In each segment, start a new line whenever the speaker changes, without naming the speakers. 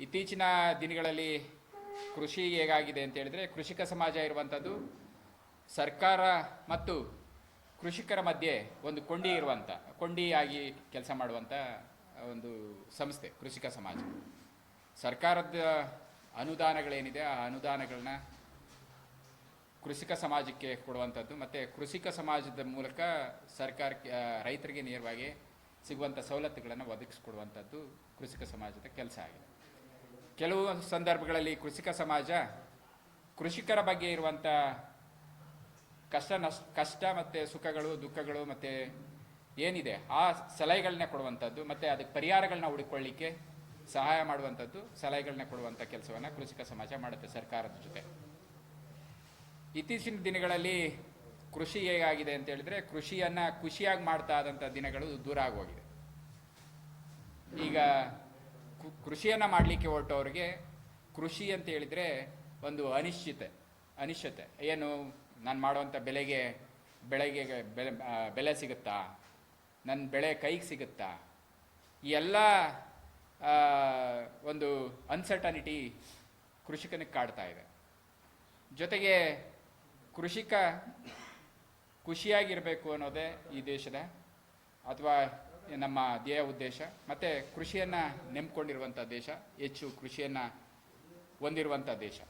ಇತ್ತೀಚಿನ ದಿನಗಳಲ್ಲಿ ಕೃಷಿ ಹೇಗಾಗಿದೆ ಅಂತ ಹೇಳಿದ್ರೆ, ಕೃಷಿಕ ಸಮಾಜ ಇರುವಂಥದ್ದು ಸರ್ಕಾರ ಮತ್ತು ಕೃಷಿಕರ ಮಧ್ಯೆ ಒಂದು ಕೊಂಡಿ ಇರುವಂಥ, ಕೊಂಡಿಯಾಗಿ ಕೆಲಸ ಮಾಡುವಂಥ ಒಂದು ಸಂಸ್ಥೆ, ಕೃಷಿಕ ಸಮಾಜ. ಸರ್ಕಾರದ ಅನುದಾನಗಳೇನಿದೆ, ಆ ಅನುದಾನಗಳನ್ನ ಕೃಷಿಕ ಸಮಾಜಕ್ಕೆ ಕೊಡುವಂಥದ್ದು ಮತ್ತು ಕೃಷಿಕ ಸಮಾಜದ ಮೂಲಕ ಸರ್ಕಾರಕ್ಕೆ ರೈತರಿಗೆ ನೇರವಾಗಿ ಸಿಗುವಂಥ ಸವಲತ್ತುಗಳನ್ನು ಒದಗಿಸ್ಕೊಡುವಂಥದ್ದು ಕೃಷಿಕ ಸಮಾಜದ ಕೆಲಸ ಆಗಿದೆ. ಕೆಲವು ಸಂದರ್ಭಗಳಲ್ಲಿ ಕೃಷಿಕ ಸಮಾಜ ಕೃಷಿಕರ ಬಗ್ಗೆ ಇರುವಂಥ ಕಷ್ಟ ನಷ್ಟ ಕಷ್ಟ ಮತ್ತು ಸುಖಗಳು, ದುಃಖಗಳು ಮತ್ತು ಏನಿದೆ, ಆ ಸಲಹೆಗಳನ್ನ ಕೊಡುವಂಥದ್ದು ಮತ್ತು ಅದಕ್ಕೆ ಪರಿಹಾರಗಳನ್ನ ಹುಡುಕೊಳ್ಳಿಕ್ಕೆ ಸಹಾಯ ಮಾಡುವಂಥದ್ದು ಸಲಹೆಗಳನ್ನ ಕೊಡುವಂಥ ಕೆಲಸವನ್ನು ಕೃಷಿಕ ಸಮಾಜ ಮಾಡುತ್ತೆ ಸರ್ಕಾರದ ಜೊತೆ. ಇತ್ತೀಚಿನ ದಿನಗಳಲ್ಲಿ ಕೃಷಿ ಹೇಗಾಗಿದೆ ಅಂತ ಹೇಳಿದ್ರೆ ಕೃಷಿಯನ್ನ ಖುಷಿಯಾಗಿ ಮಾಡ್ತಾ ಆದಂಥ ದಿನಗಳು ದೂರ ಆಗೋಗಿದೆ. ಈಗ ಕೃಷಿಯನ್ನ ಮಾಡಲಿಕ್ಕೆ ಹೊರಟವ್ರಿಗೆ ಕೃಷಿ ಅಂತ ಹೇಳಿದರೆ ಒಂದು ಅನಿಶ್ಚಿತೆ ಅನಿಶ್ಚಿತೆ ಏನು ನಾನು ಮಾಡುವಂಥ ಬೆಲೆಗೆ ಬೆಳೆಗೆ ಬೆಲೆ ಬೆಲೆ ಸಿಗುತ್ತಾ? ನನ್ನ ಬೆಳೆ ಕೈಗೆ ಸಿಗುತ್ತಾ? ಈ ಎಲ್ಲ ಒಂದು ಅನ್ಸರ್ಟನಿಟಿ ಕೃಷಿಕನಿಗೆ ಕಾಡ್ತಾ ಇದೆ. ಜೊತೆಗೆ ಕೃಷಿಕ ಖುಷಿಯಾಗಿರಬೇಕು ಅನ್ನೋದೇ ಈ ದೇಶದ ಅಥವಾ ನಮ್ಮ ಧ್ಯೇಯ ಉದ್ದೇಶ. ಮತ್ತು ಕೃಷಿಯನ್ನು ನೆಮ್ಕೊಂಡಿರುವಂಥ ದೇಶ, ಹೆಚ್ಚು ಕೃಷಿಯನ್ನು ಹೊಂದಿರುವಂಥ ದೇಶ.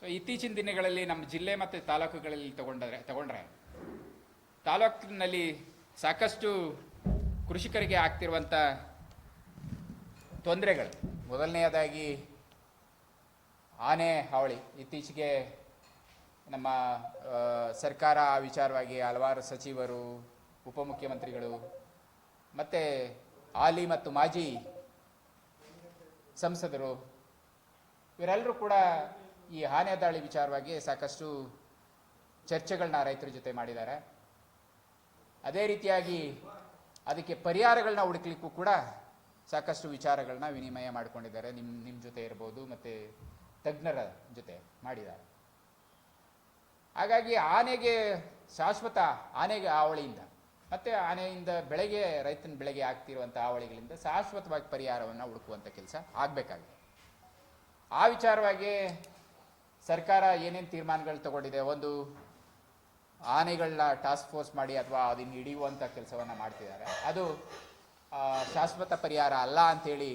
ಸೊ ಇತ್ತೀಚಿನ ದಿನಗಳಲ್ಲಿ ನಮ್ಮ ಜಿಲ್ಲೆ ಮತ್ತು ತಾಲೂಕುಗಳಲ್ಲಿ ತಗೊಂಡ್ರೆ ತಗೊಂಡ್ರೆ, ತಾಲೂಕಿನಲ್ಲಿ ಸಾಕಷ್ಟು ಕೃಷಿಕರಿಗೆ ಆಗ್ತಿರುವಂಥ ತೊಂದರೆಗಳು. ಮೊದಲನೆಯದಾಗಿ ಆನೆ ಹಾವಳಿ. ಇತ್ತೀಚೆಗೆ ನಮ್ಮ ಸರ್ಕಾರ ಆ ವಿಚಾರವಾಗಿ ಹಲವಾರು ಸಚಿವರು ಉಪಮುಖ್ಯಮಂತ್ರಿಗಳು, ಮತ್ತು ಆಲಿ ಮತ್ತು ಮಾಜಿ ಸಂಸದರು, ಇವರೆಲ್ಲರೂ ಕೂಡ ಈ ಆನೆ ದಾಳಿ ವಿಚಾರವಾಗಿ ಸಾಕಷ್ಟು ಚರ್ಚೆಗಳನ್ನ ರೈತರ ಜೊತೆ ಮಾಡಿದ್ದಾರೆ. ಅದೇ ರೀತಿಯಾಗಿ ಅದಕ್ಕೆ ಪರಿಹಾರಗಳನ್ನ ಹುಡುಕ್ಲಿಕ್ಕೂ ಕೂಡ ಸಾಕಷ್ಟು ವಿಚಾರಗಳನ್ನ ವಿನಿಮಯ ಮಾಡಿಕೊಂಡಿದ್ದಾರೆ. ನಿಮ್ಮ ನಿಮ್ಮ ಜೊತೆ ಇರ್ಬೋದು ಮತ್ತು ತಜ್ಞರ ಜೊತೆ ಮಾಡಿದ್ದಾರೆ. ಹಾಗಾಗಿ ಆನೆಗೆ ಶಾಶ್ವತ ಆನೆಗೆ ಹಾವಳಿಯಿಂದ ಮತ್ತು ಆನೆಯಿಂದ ಬೆಳೆಗೆ, ರೈತನ ಬೆಳೆಗೆ ಆಗ್ತಿರುವಂಥ ಹಾವಳಿಗಳಿಂದ ಶಾಶ್ವತವಾಗಿ ಪರಿಹಾರವನ್ನು ಹುಡುಕುವಂಥ ಕೆಲಸ ಆಗಬೇಕಾಗಿದೆ. ಆ ವಿಚಾರವಾಗಿ ಸರ್ಕಾರ ಏನೇನು ತೀರ್ಮಾನಗಳು ತಗೊಂಡಿದೆ? ಒಂದು, ಆನೆಗಳನ್ನ ಟಾಸ್ಕ್ ಫೋರ್ಸ್ ಮಾಡಿ ಅಥವಾ ಅದನ್ನು ಹಿಡಿಯುವಂಥ ಕೆಲಸವನ್ನು ಮಾಡ್ತಿದ್ದಾರೆ. ಅದು ಶಾಶ್ವತ ಪರಿಹಾರ ಅಲ್ಲ ಅಂಥೇಳಿ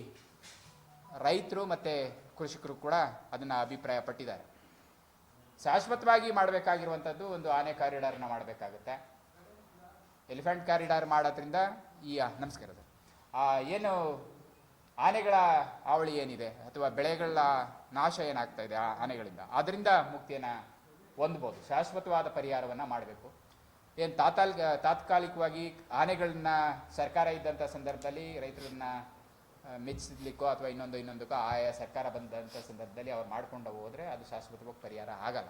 ರೈತರು ಮತ್ತು ಕೃಷಿಕರು ಕೂಡ ಅದನ್ನು ಅಭಿಪ್ರಾಯ ಪಟ್ಟಿದ್ದಾರೆ ಶಾಶ್ವತವಾಗಿ ಮಾಡಬೇಕಾಗಿರುವಂಥದ್ದು ಒಂದು ಆನೆ ಕಾರಿಡಾರ್ನ ಮಾಡಬೇಕಾಗುತ್ತೆ. ಎಲಿಫೆಂಟ್ ಕಾರಿಡಾರ್ ಮಾಡೋದ್ರಿಂದ ಈ ನಮಸ್ಕಾರ ಸರ್. ಆ, ಏನು ಆನೆಗಳ ಹಾವಳಿ ಏನಿದೆ ಅಥವಾ ಬೆಳೆಗಳ ನಾಶ ಏನಾಗ್ತಾ ಇದೆ ಆ ಆನೆಗಳಿಂದ? ಅದರಿಂದ ಮುಕ್ತಿಯನ್ನು ಹೊಂದ್ಬೋದು. ಶಾಶ್ವತವಾದ ಪರಿಹಾರವನ್ನು ಮಾಡಬೇಕು. ಏನು ತಾತಾಲ್ ತಾತ್ಕಾಲಿಕವಾಗಿ ಆನೆಗಳನ್ನ ಸರ್ಕಾರ ಇದ್ದಂಥ ಸಂದರ್ಭದಲ್ಲಿ ರೈತರನ್ನ ಮೆಚ್ಚಿಸ್ಲಿಕ್ಕೋ ಅಥವಾ ಇನ್ನೊಂದು ಇನ್ನೊಂದಕ್ಕೋ ಆಯಾ ಸರ್ಕಾರ ಬಂದಂಥ ಸಂದರ್ಭದಲ್ಲಿ ಅವ್ರು ಮಾಡ್ಕೊಂಡು ಹೋದರೆ ಅದು ಶಾಶ್ವತವಾಗಿ ಪರಿಹಾರ ಆಗಲ್ಲ.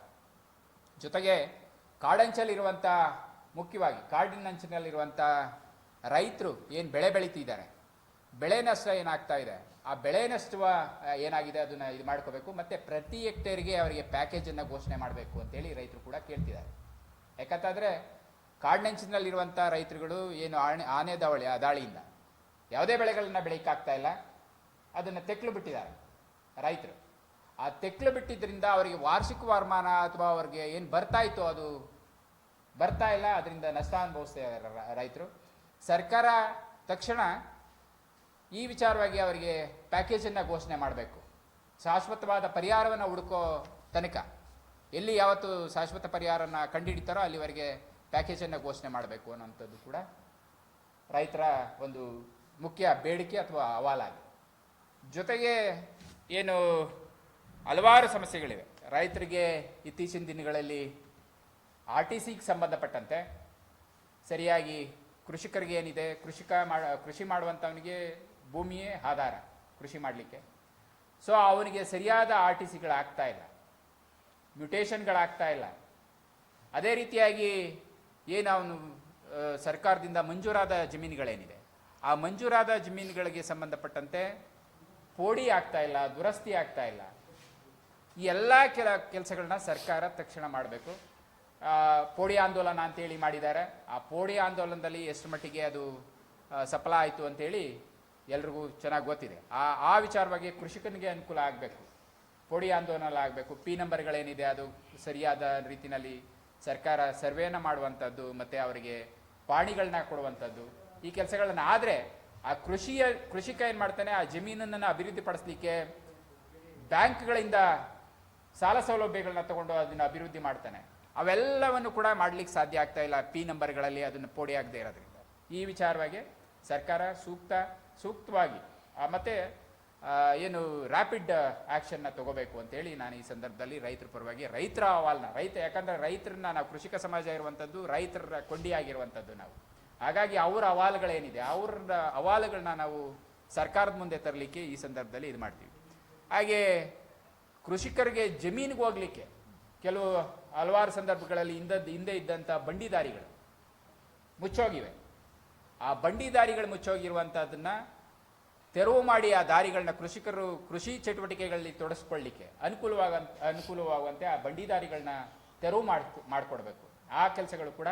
ಜೊತೆಗೆ ಕಾಡಂಚಲ್ಲಿರುವಂಥ ಮುಖ್ಯವಾಗಿ ಕಾಡಿನಂಚಿನಲ್ಲಿರುವಂಥ ರೈತರು ಏನು ಬೆಳೆ ಬೆಳೀತಿದ್ದಾರೆ, ಬೆಳೆ ನಷ್ಟ ಏನಾಗ್ತಾ ಇದೆ, ಆ ಬೆಳೆ ನಷ್ಟ ಏನಾಗಿದೆ ಅದನ್ನು ಇದು ಮಾಡ್ಕೋಬೇಕು, ಮತ್ತು ಪ್ರತಿ ಹೆಕ್ಟೇರಿಗೆ ಅವರಿಗೆ ಪ್ಯಾಕೇಜನ್ನು ಘೋಷಣೆ ಮಾಡಬೇಕು ಅಂತೇಳಿ ರೈತರು ಕೂಡ ಕೇಳ್ತಿದ್ದಾರೆ. ಯಾಕಂತಂದರೆ ಕಾಡಿನಂಚಿನಲ್ಲಿರುವಂಥ ರೈತರುಗಳು ಏನು ಆನೆ ಆನೆ ದಾವಳಿ, ಆ ದಾಳಿಯಿಂದ ಯಾವುದೇ ಬೆಳೆಗಳನ್ನು ಬೆಳೀಕಾಗ್ತಾ ಇಲ್ಲ, ಅದನ್ನು ತೆಕ್ಕಲು ಬಿಟ್ಟಿದ್ದಾರೆ ರೈತರು. ಆ ತೆಕ್ಕಲು ಬಿಟ್ಟಿದ್ದರಿಂದ ಅವರಿಗೆ ವಾರ್ಷಿಕ ವರಮಾನ ಅಥವಾ ಅವ್ರಿಗೆ ಏನು ಬರ್ತಾಯಿತ್ತು ಅದು ಬರ್ತಾ ಇಲ್ಲ, ಅದರಿಂದ ನಷ್ಟ ಅನುಭವಿಸ್ತಾ ಇದ್ದಾರೆ ರೈತರು. ಸರ್ಕಾರ ತಕ್ಷಣ ಈ ವಿಚಾರವಾಗಿ ಅವರಿಗೆ ಪ್ಯಾಕೇಜನ್ನು ಘೋಷಣೆ ಮಾಡಬೇಕು. ಶಾಶ್ವತವಾದ ಪರಿಹಾರವನ್ನು ಹುಡುಕೋ ತನಕ. ಎಲ್ಲಿ ಯಾವತ್ತು ಶಾಶ್ವತ ಪರಿಹಾರನ ಕಂಡುಹಿಡಿತಾರೋ ಅಲ್ಲಿವರೆಗೆ ಪ್ಯಾಕೇಜನ್ನು ಘೋಷಣೆ ಮಾಡಬೇಕು ಅನ್ನೋಂಥದ್ದು ಕೂಡ ರೈತರ ಒಂದು ಮುಖ್ಯ ಬೇಡಿಕೆ ಅಥವಾ ಅವಾಲಾಗಿ. ಜೊತೆಗೆ ಏನು ಹಲವಾರು ಸಮಸ್ಯೆಗಳಿವೆ. ರೈತರಿಗೆ ಇತ್ತೀಚಿನ ದಿನಗಳಲ್ಲಿ ಆರ್ ಟಿ ಸಿಗೆ ಸಂಬಂಧಪಟ್ಟಂತೆ ಸರಿಯಾಗಿ ಕೃಷಿಕರಿಗೆ ಏನಿದೆ, ಕೃಷಿಕ ಮಾಡ, ಕೃಷಿ ಮಾಡುವಂಥವನಿಗೆ ಭೂಮಿಯೇ ಆಧಾರ ಕೃಷಿ ಮಾಡಲಿಕ್ಕೆ. ಸೊ ಅವನಿಗೆ ಸರಿಯಾದ ಆರ್ ಟಿ ಸಿಗಳಾಗ್ತಾ ಇಲ್ಲ. ಮ್ಯುಟೇಷನ್ಗಳಾಗ್ತಾ ಇಲ್ಲ. ಅದೇ ರೀತಿಯಾಗಿ ಏನು ಅವನು ಸರ್ಕಾರದಿಂದ ಮಂಜೂರಾದ ಜಮೀನುಗಳೇನಿದೆ, ಆ ಮಂಜೂರಾದ ಜಮೀನುಗಳಿಗೆ ಸಂಬಂಧಪಟ್ಟಂತೆ ಪೋಡಿ ಆಗ್ತಾ ಇಲ್ಲ, ದುರಸ್ತಿ ಆಗ್ತಾ ಇಲ್ಲ. ಈ ಎಲ್ಲ ಕೆಲ, ಕೆಲಸಗಳನ್ನ ಸರ್ಕಾರ ತಕ್ಷಣ ಮಾಡಬೇಕು. ಪೋಡಿ ಆಂದೋಲನ ಅಂತೇಳಿ ಮಾಡಿದ್ದಾರೆ. ಆ ಪೋಡಿ ಆಂದೋಲನದಲ್ಲಿ ಎಷ್ಟು ಮಟ್ಟಿಗೆ ಅದು ಸಫಲ ಆಯಿತು ಅಂತೇಳಿ ಎಲ್ರಿಗೂ ಚೆನ್ನಾಗಿ ಗೊತ್ತಿದೆ. ಆ ಆ ವಿಚಾರವಾಗಿ ಕೃಷಿಕನಿಗೆ ಅನುಕೂಲ ಆಗಬೇಕು. ಪೋಡಿ ಆಂದೋಲನ ಆಗಬೇಕು. ಪಿ ನಂಬರ್ಗಳೇನಿದೆ ಅದು ಸರಿಯಾದ ರೀತಿಯಲ್ಲಿ ಸರ್ಕಾರ ಸರ್ವೇನ ಮಾಡುವಂಥದ್ದು ಮತ್ತು ಅವರಿಗೆ ಪಾಣಿಗಳನ್ನ ಕೊಡುವಂಥದ್ದು ಈ ಕೆಲಸಗಳನ್ನು. ಆದರೆ ಆ ಕೃಷಿಯ, ಕೃಷಿಕ ಏನು ಮಾಡ್ತಾನೆ? ಆ ಜಮೀನನ್ನು ಅಭಿವೃದ್ಧಿಪಡಿಸಲಿಕ್ಕೆ ಬ್ಯಾಂಕ್ಗಳಿಂದ ಸಾಲ ಸೌಲಭ್ಯಗಳನ್ನ ತಗೊಂಡು ಅದನ್ನು ಅಭಿವೃದ್ಧಿ ಮಾಡ್ತಾನೆ. ಅವೆಲ್ಲವನ್ನು ಕೂಡ ಮಾಡ್ಲಿಕ್ಕೆ ಸಾಧ್ಯ ಆಗ್ತಾ ಇಲ್ಲ. ಪಿ ನಂಬರ್ಗಳಲ್ಲಿ ಅದನ್ನು ಪೋಡಿ ಆಗದೆ ಇರೋದ್ರಿಂದ. ಈ ವಿಚಾರವಾಗಿ ಸರ್ಕಾರ ಸೂಕ್ತ, ಸೂಕ್ತವಾಗಿ ಮತ್ತು ಏನು ರ್ಯಾಪಿಡ್ ಆ್ಯಕ್ಷನ್ನ ತಗೋಬೇಕು ಅಂತೇಳಿ ನಾನು ಈ ಸಂದರ್ಭದಲ್ಲಿ ರೈತರ ಪರವಾಗಿ ರೈತರ ಅಹವಾಲ್ನ, ರೈತ, ಯಾಕಂದರೆ ರೈತರನ್ನ ನಾವು ಕೃಷಿಕ ಸಮಾಜ ಇರುವಂಥದ್ದು ರೈತರ ಕೊಂಡಿಯಾಗಿರುವಂಥದ್ದು ನಾವು. ಹಾಗಾಗಿ ಅವರ ಅಹವಾಲುಗಳೇನಿದೆ ಅವ್ರ ಅಹವಾಲುಗಳನ್ನ ನಾವು ಸರ್ಕಾರದ ಮುಂದೆ ತರಲಿಕ್ಕೆ ಈ ಸಂದರ್ಭದಲ್ಲಿ ಇದು ಮಾಡ್ತೀವಿ. ಹಾಗೆ ಕೃಷಿಕರಿಗೆ ಜಮೀನಿಗೆ ಹೋಗ್ಲಿಕ್ಕೆ ಕೆಲವು ಹಲವಾರು ಸಂದರ್ಭಗಳಲ್ಲಿ ಹಿಂದದ್ದು ಹಿಂದೆ ಇದ್ದಂಥ ಬಂಡಿದಾರಿಗಳು ಮುಚ್ಚೋಗಿವೆ. ಆ ಬಂಡಿದಾರಿಗಳು ಮುಚ್ಚೋಗಿರುವಂಥದ್ದನ್ನು ತೆರವು ಮಾಡಿ ಆ ದಾರಿಗಳನ್ನ ಕೃಷಿಕರು ಕೃಷಿ ಚಟುವಟಿಕೆಗಳಲ್ಲಿ ತೊಡಸ್ಕೊಳ್ಳಿಕ್ಕೆ ಅನುಕೂಲವಾಗ, ಅನುಕೂಲವಾಗುವಂತೆ ಆ ಬಂಡಿದಾರಿಗಳನ್ನ ತೆರವು ಮಾಡಿ ಮಾಡಿಕೊಡ್ಬೇಕು. ಆ ಕೆಲಸಗಳು ಕೂಡ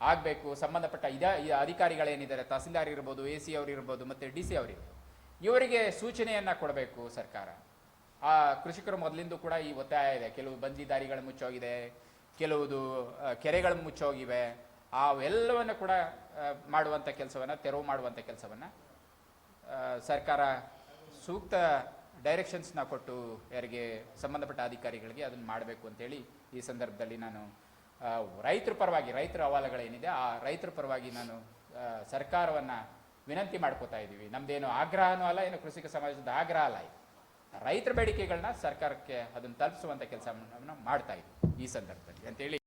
ಆಗಬೇಕು. ಸಂಬಂಧಪಟ್ಟ ಇದ ಅಧಿಕಾರಿಗಳೇನಿದ್ದಾರೆ? ತಹಸೀಲ್ದಾರ್ ಇರ್ಬೋದು, ಎ ಸಿ ಅವರು ಇರ್ಬೋದು, ಮತ್ತು ಡಿ ಸಿ ಅವರಿರ್ಬೋದು ಇವರಿಗೆ ಸೂಚನೆಯನ್ನು ಕೊಡಬೇಕು ಸರ್ಕಾರ. ಆ ಕೃಷಿಕರು ಮೊದಲಿಂದ ಕೂಡ ಈ ಒತ್ತಾಯ ಇದೆ. ಕೆಲವು ಬಂದಿ ದಾರಿಗಳು ಮುಚ್ಚೋಗಿದೆ ಕೆಲವುದು ಆ, ಕೆರೆಗಳು ಮುಚ್ಚೋಗಿವೆ. ಅವೆಲ್ಲವನ್ನು ಕೂಡ ಮಾಡುವಂಥ ಕೆಲಸವನ್ನು ತೆರವು ಮಾಡುವಂಥ ಕೆಲಸವನ್ನು ಸರ್ಕಾರ ಸೂಕ್ತ ಡೈರೆಕ್ಷನ್ಸ್ನ ಕೊಟ್ಟು ಯಾರಿಗೆ ಸಂಬಂಧಪಟ್ಟ ಅಧಿಕಾರಿಗಳಿಗೆ ಅದನ್ನು ಮಾಡಬೇಕು ಅಂತೇಳಿ ಈ ಸಂದರ್ಭದಲ್ಲಿ ನಾನು ರೈತರ ಪರವಾಗಿ ರೈತರ ಅಹವಾಲುಗಳೇನಿದೆ ಆ ರೈತರ ಪರವಾಗಿ ನಾನು ಸರ್ಕಾರವನ್ನು ವಿನಂತಿ ಮಾಡ್ಕೋತಾ ಇದ್ದೀವಿ ನಮ್ಮದೇನು ಆಗ್ರಹನೂ ಅಲ್ಲ ಏನು ಕೃಷಿಕ ಸಮಾಜದ ಆಗ್ರಹ ಅಲ್ಲ ರೈತರ ಬೇಡಿಕೆಗಳನ್ನ ಸರ್ಕಾರಕ್ಕೆ ಅದನ್ನು ತಲುಪಿಸುವಂಥ ಕೆಲಸವನ್ನು ಮಾಡ್ತಾ ಇದ್ದೀವಿ ಈ ಸಂದರ್ಭದಲ್ಲಿ. ಅಂತೇಳಿ